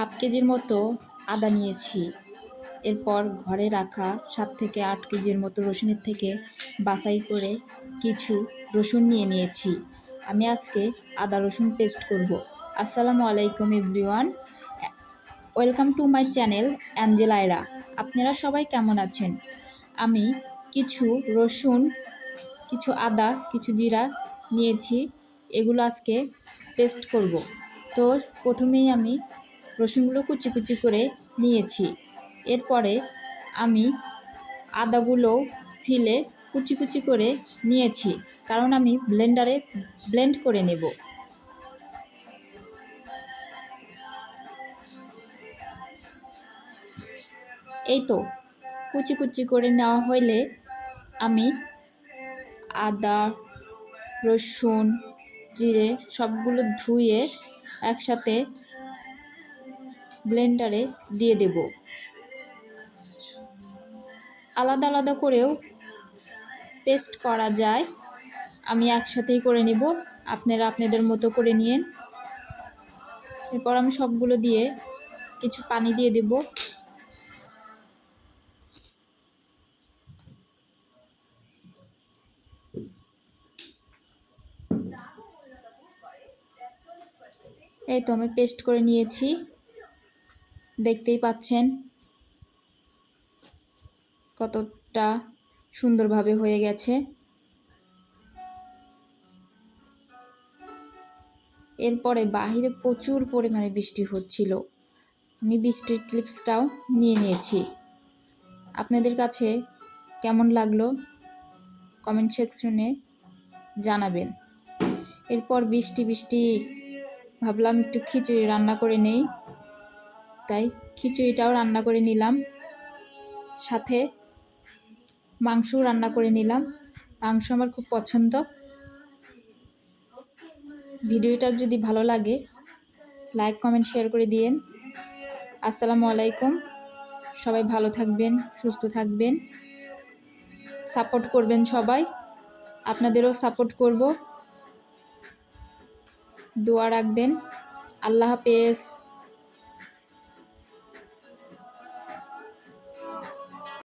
Half কেজির মতো আদা নিয়েছি। এরপর ঘরে রাখা সাত থেকে আট কেজির মতো রসুনের থেকে বাছাই করে কিছু রসুন নিয়ে নিয়েছি। আমি আজকে আদা রসুন পেস্ট করব। আসসালামু আলাইকুম everyone. Welcome to my channel অ্যাঞ্জেলাইরা আপনারা সবাই কেমন আছেন? আমি কিছু রসুন, কিছু আদা, কিছু জিরা নিয়েছি। এগুলো আজকে পেস্ট করব। তো প্রথমেই আমি রসুনগুলো কুচি কুচি করে নিয়েছি। এরপরে আমি আদাগুলো ছিলে কুচি কুচি করে নিয়েছি, কারণ আমি ব্লেন্ডারে ব্লেন্ড করে নেব। এই তো, কুচি কুচি করে নেওয়া হইলে আমি আদা, রসুন, জিরে সবগুলো ধুয়ে একসাথে ব্লেন্ডারে দিয়ে দেব। আলাদা আলাদা করেও পেস্ট করা যায়। আমি একসাথেই করে নিব। আপনারা আপনাদের মতো করে নিয়েন। এরপর আমি সবগুলো দিয়ে কিছু পানি দিয়ে দেব। এই তো আমি পেস্ট করে নিয়েছি। দেখতেই পাচ্ছেন কতটা সুন্দরভাবে হয়ে গেছে। এরপরে বাহিরে প্রচুর পরিমাণে বৃষ্টি হচ্ছিল। আমি বৃষ্টির ক্লিপসটাও নিয়ে নিয়েছি। আপনাদের কাছে কেমন লাগল কমেন্ট সেকশনে জানাবেন। এরপর বৃষ্টি বৃষ্টি, ভাবলাম একটু খিচুড়ি রান্না করে নেই। তাই খিচুড়িটাও রান্না করে নিলাম। সাথে মাংসও রান্না করে নিলাম। মাংস আমার খুব পছন্দ। ভিডিওটা যদি ভালো লাগে, লাইক, কমেন্ট, শেয়ার করে দিয়েন। আসসালামু আলাইকুম। সবাই ভালো থাকবেন, সুস্থ থাকবেন। সাপোর্ট করবেন সবাই। আপনাদেরও সাপোর্ট করব। দোয়া রাখবেন। আল্লাহ হাফেজ।